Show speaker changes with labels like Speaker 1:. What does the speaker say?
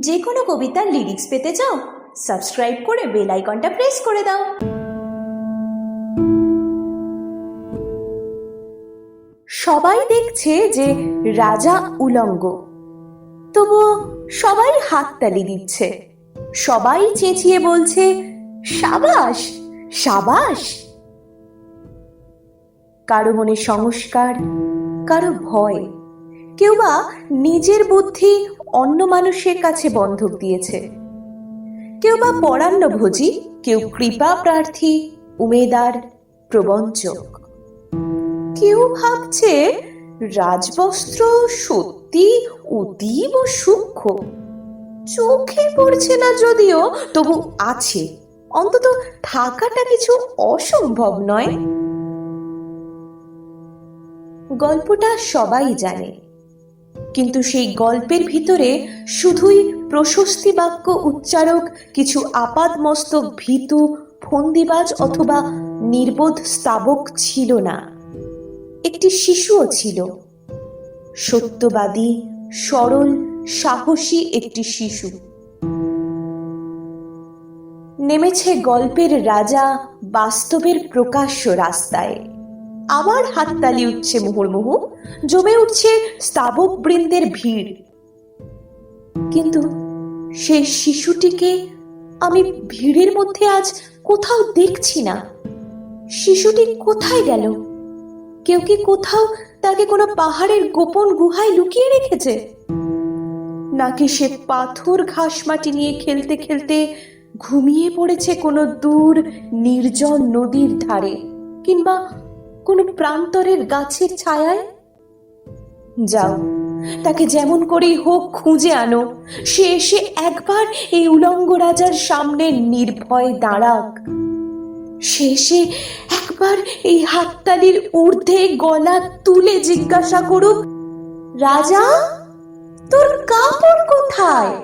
Speaker 1: যে কোনো কবিতার লিরিক্স পেতে চাও সাবস্ক্রাইব করে বেল আইকনটা প্রেস করে দাও। সবাই দেখছে যে রাজা উলঙ্গ। তবুও সবাই হাততালি দিচ্ছে। সবাই চেঁচিয়ে বলছে, সাবাস সাবাস। কারও মনে সংস্কার, কারও ভয়। কেউ বা নিজের বুদ্ধি অন্য মানুষের কাছে বন্ধক দিয়েছে। কেউ বা পরান্নভোজী কেউ কৃপা প্রার্থী, উমেদার, প্রবঞ্চক। কেউ ভাবছে রাজবস্ত্র সত্যি অতীব সূক্ষ্ম। চোখে পড়ছে না যদিও, তবু আছে। অন্তত থাকাটা কিছু অসম্ভব নয়। গল্পটা সবাই জানে। কিন্তু সেই গল্পের ভিতরে শুধুই প্রশস্তি বাক্য উচ্চারক কিছু আপাদমস্তক ভীতু, ফন্দিবাজ অথবা নির্বোধ স্তাবক ছিল না। একটি শিশুও ছিল। সত্যবাদী, সরল, সাহসী একটি শিশু। নেমেছে গল্পের রাজা বাস্তবের প্রকাশ্য রাস্তায়। আবার হাততালি উঠছে মুহুর্মুহু, জমে উঠছে স্তাবক বৃন্দের ভিড়। কিন্তু সেই শিশুটিকে আমি ভিড়ের মধ্যে আজ কোথাও দেখছি না। শিশুটি কোথায় গেল? কেউ কি কোথাও তাকে কোনো পাহাড়ের গোপন গুহায় লুকিয়ে রেখেছে? নাকি সে পাথর ঘাস মাটি নিয়ে খেলতে খেলতে ঘুমিয়ে পড়েছে কোনো দূর, নির্জন নদীর ধারে, কিংবা কোনো প্রান্তরের গাছের ছায়ায়? যাও, তাকে যেমন করেই হোক খুঁজে আনো। সে এসে একবার এই উলঙ্গ রাজার সামনে নির্ভয় দাঁড়াক। শেষে একবার এই হাততালির ঊর্ধ্বে গলা তুলে জিজ্ঞাসা করুক, রাজা, তোর কাপড় কোথায়?